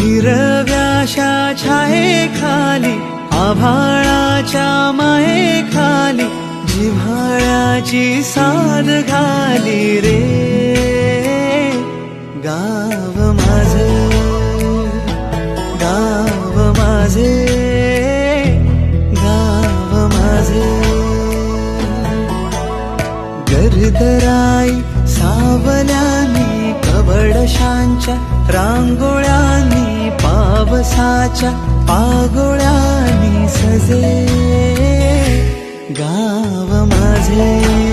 हिरव्याशा छाये खाली आभाळाच्या माये खाली जिव्हाळ्याची साध घाली रे. गाव माझे गाव माझे गाव माझे. गर्दराई सावल्यानी कबडशांच्या रांगोळ्यांनी पावसाच्या पागोळ्यांनी सजे गाव गाव माझे.